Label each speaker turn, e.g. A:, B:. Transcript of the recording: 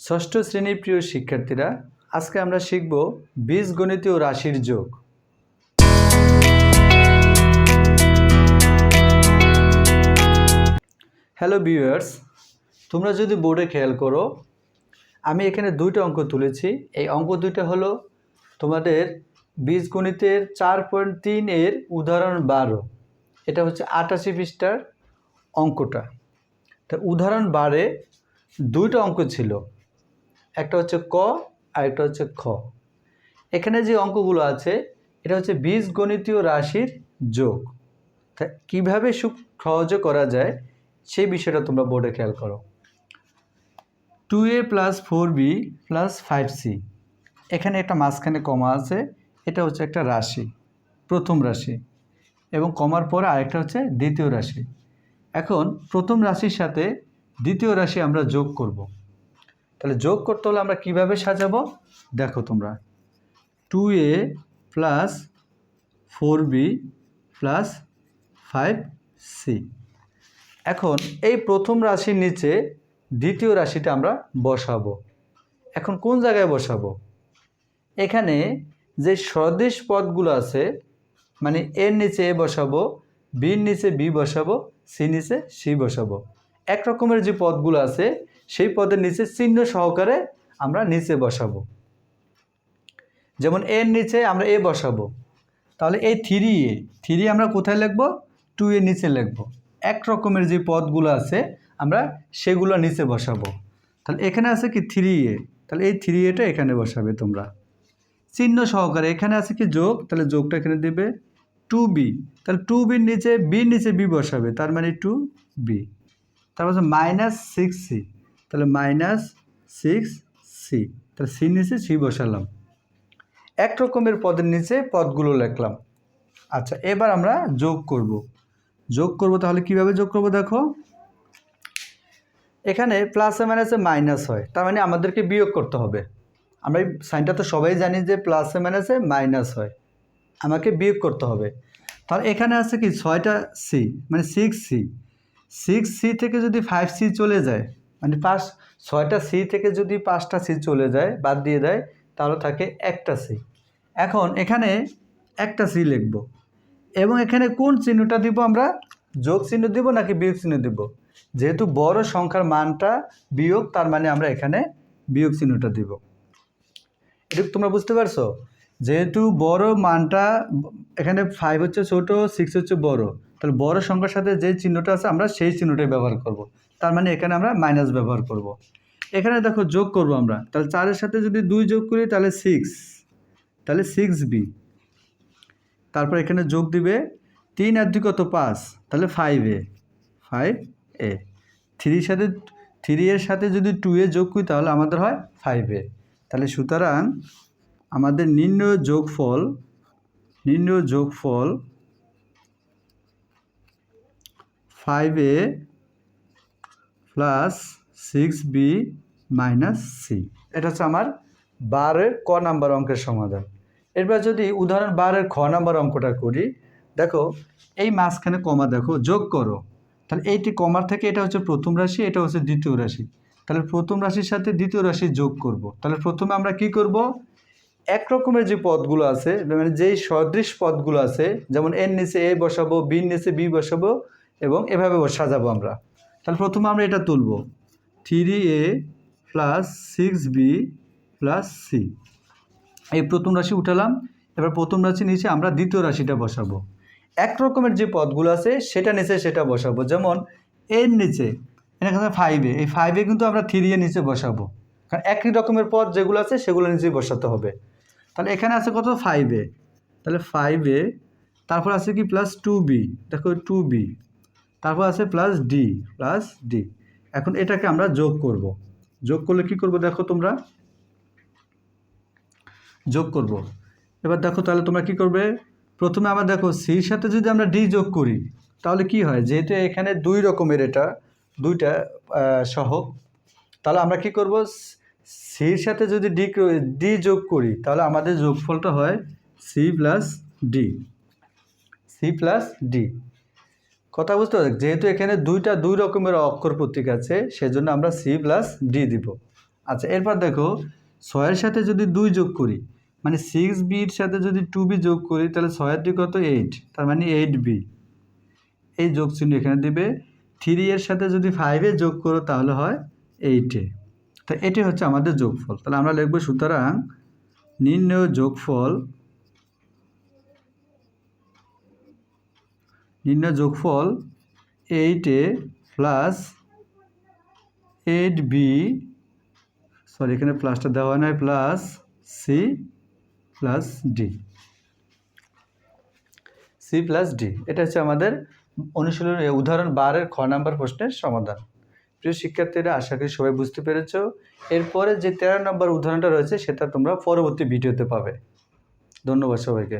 A: ষষ্ঠ শ্রেণির প্রিয় শিক্ষার্থীরা, আজকে আমরা শিখব বীজগণিতীয় রাশির যোগ। হ্যালো ভিউয়ার্স তোমরা যদি বোর্ডে খেয়াল করো, আমি এখানে দুইটা অঙ্ক তুলেছি। এই অঙ্ক দুইটা হলো তোমাদের বীজগণিতের চার পয়েন্ট তিন এর উদাহরণ বারো। এটা হচ্ছে আটাশি পৃষ্ঠার অঙ্কটা। তা উদাহরণ বারে দুইটা অঙ্ক ছিল। একটা হচ্ছে ক, আর একটা হচ্ছে খ। এখানে যে অঙ্কগুলো আছে, এটা হচ্ছে বীজগণিতীয় রাশির যোগ। তা কীভাবে সুখ সহজে করা যায়, সেই বিষয়টা তোমরা বোর্ডে খেয়াল করো। Two A plus four B plus five C এখানে একটা মাঝখানে কমা আছে, এটা হচ্ছে একটা রাশি, প্রথম রাশি। এবং কমার পরে আরেকটা হচ্ছে দ্বিতীয় রাশি। এখন প্রথম রাশির সাথে দ্বিতীয় রাশি আমরা যোগ করব। তাহলে যোগ করতে হলে আমরা কীভাবে সাজাবো? দেখো তোমরা। Two A plus four B plus five C এখন এই প্রথম রাশির নিচে দ্বিতীয় রাশিটা আমরা বসাবো। এখন কোন জায়গায় বসাবো? এখানে যে সদৃশ পদগুলো আছে মানে এর নিচে এ বসাবো, বির নিচে বি বসাবো, সি নিচে সি বসাবো। এক রকমের যে পদগুলো আছে সেই পদের নিচে চিহ্ন সহকারে আমরা নিচে বসাবো। যেমন এর নিচে আমরা এ বসাবো। তাহলে এই থ্রি এ, থ্রি আমরা কোথায় লিখব? টু এর নিচে লিখব। এক রকমের যে পদগুলো আছে, আমরা সেগুলো নিচে বসাবো। তাহলে এখানে আছে কি থ্রি এ? তাহলে এই থ্রি এটা এখানে বসাবে তোমরা। চিহ্ন সহকারে এখানে আছে কি যোগ? তাহলে যোগটা এখানে দেবে টু বি। তাহলে টু বির নিচে বির নিচে বি বসাবে। তার মানে টু বি। তারপর হচ্ছে মাইনাস সিক্স সি তাহলে মাইনাস সিক্স সি তাহলে সি নিচে সি বসালাম। এক রকমের পদের নিচে পদগুলো লিখলাম। আচ্ছা এবার আমরা যোগ করব। যোগ করব তাহলে কীভাবে যোগ করব দেখো? এখানে প্লাসে মাইনাসে মাইনাস হয়, তার মানে আমাদেরকে বিয়োগ করতে হবে। আমরা এই সাইনটা তো সবাই জানি যে প্লাসে মাইনাসে মাইনাস হয়, আমাকে বিয়োগ করতে হবে। তাহলে এখানে আছে কি? ছয়টা সি মানে সিক্স সি সিক্স সি থেকে যদি ফাইভ সি চলে যায় মানে পাঁচ, ছয়টা সি থেকে যদি পাঁচটা সি চলে যায়, বাদ দিয়ে দেয়, তাহলে থাকে একটা সি। এখন এখানে একটা সি লিখব। এবং এখানে কোন চিহ্নটা দিব আমরা? যোগ চিহ্ন দিব নাকি বিয়োগ চিহ্ন দিব? যেহেতু বড় সংখ্যার মানটা বিয়োগ, তার মানে আমরা এখানে বিয়োগ চিহ্নটা দিব। এটা তোমরা বুঝতে পারছ? যেহেতু বড় মানটা, এখানে ফাইভ হচ্ছে ছোট সিক্স হচ্ছে বড়। তাহলে বড় সংখ্যার সাথে যে চিহ্নটা আছে, আমরা সেই চিহ্নটাই ব্যবহার করব। তার মানে এখানে আমরা মাইনাস ব্যবহার করব। এখানে দেখো যোগ করব আমরা। তাহলে চারের সাথে যদি দুই যোগ করি, তাহলে সিক্স তাহলে সিক্স বি তারপর এখানে যোগ দিবে, তিন আর দুই কত? পাঁচ। তাহলে ফাইভ এ ফাইভ এ থ্রির সাথে থ্রি এর সাথে যদি টু এ যোগ করি, তাহলে আমাদের হয় ফাইভ এ তাহলে সুতরাং আমাদের নির্ণয় যোগফল নির্ণয় যোগফল five A plus six B minus C এটা হচ্ছে আমার বারের ক নাম্বার অঙ্কের সমাধান। এরপর যদি উদাহরণ বারের খ নাম্বার অঙ্কটা করি, দেখো, এই মাঝখানে কমা দেখো, যোগ করো। তাহলে এইটি কমার থেকে এটা হচ্ছে প্রথম রাশি, এটা হচ্ছে দ্বিতীয় রাশি। তাহলে প্রথম রাশির সাথে দ্বিতীয় রাশি যোগ করব। তাহলে প্রথমে আমরা কি করব? এক রকমের যে পদগুলো আছে মানে যেই সদৃশ পদগুলো আছে, যেমন এর নিচে এ বসাবো, বির নিচে বি বসাবো এবং এভাবে সাজাবো আমরা। তাহলে প্রথমে আমরা এটা তুলব। Three A plus six B plus C. এই প্রথম রাশি উঠালাম, এবার প্রথম রাশি নিচে আমরা দ্বিতীয় রাশিটা বসাবো। এক রকমের যে পদগুলো আছে, সেটা নিচে, সেটা বসাবো। যেমন এর নিচে, এখানে ফাইভে এই ফাইভে কিন্তু আমরা থ্রি এর নিচে বসাবো। কারণ একই রকমের পদ যেগুলো আছে, সেগুলো নিচেই বসাতে হবে। তাহলে এখানে আছে কত? ফাইভে তাহলে ফাইভে তারপর আছে কি? প্লাস টু বি দেখো টু বি তারপর আছে প্লাস ডি প্লাস ডি এখন এটাকে আমরা যোগ করব। যোগ করলে কি করব দেখো তোমরা? যোগ করব। এবার দেখো তাহলে তোমরা কি করবে? প্রথমে আমরা দেখো সির সাথে যদি আমরা ডি যোগ করি, তাহলে কি হয়? যেহেতু এখানে দুই রকমের এটা, দুইটা সহ তাহলে আমরা কি করব? সির সাথে যদি ডি ডি যোগ করি, তাহলে আমাদের যোগফলটা হয় C plus D C plus D কথা বুঝতে পারছি যেহেতু এখানে দুইটা, দুই রকমের অক্ষর প্রতীক আছে, সেজন্য আমরা সি প্লাস ডি দিব। আচ্ছা এরপর দেখো, ছয়ের সাথে যদি দুই যোগ করি মানে সিক্স বির সাথে যদি টু বি যোগ করি, তাহলে ছয়ের দুই কত? এইট তার মানে এইট বি এই যোগ চিহ্ন এখানে দিবে। থ্রি এর সাথে যদি ফাইভে যোগ করো, তাহলে হয় এইটে তো এটি হচ্ছে আমাদের যোগফল। তাহলে আমরা লিখব সুতরাং নির্ণয় যোগফল নির্ণয় যোগফল eight A plus eight B sorry এখানে প্লাসটা দেওয়া নয় plus C plus D C plus D এটা হচ্ছে আমাদের অনুশীলন উদাহরণ বারের খ নাম্বার প্রশ্নের সমাধান। প্রিয় শিক্ষার্থীরা, আশা করি সবাই বুঝতে পেরেছ। এরপরে যে তেরো নম্বর উদাহরণটা রয়েছে, সেটা তোমরা পরবর্তী ভিডিওতে পাবে। ধন্যবাদ সবাইকে।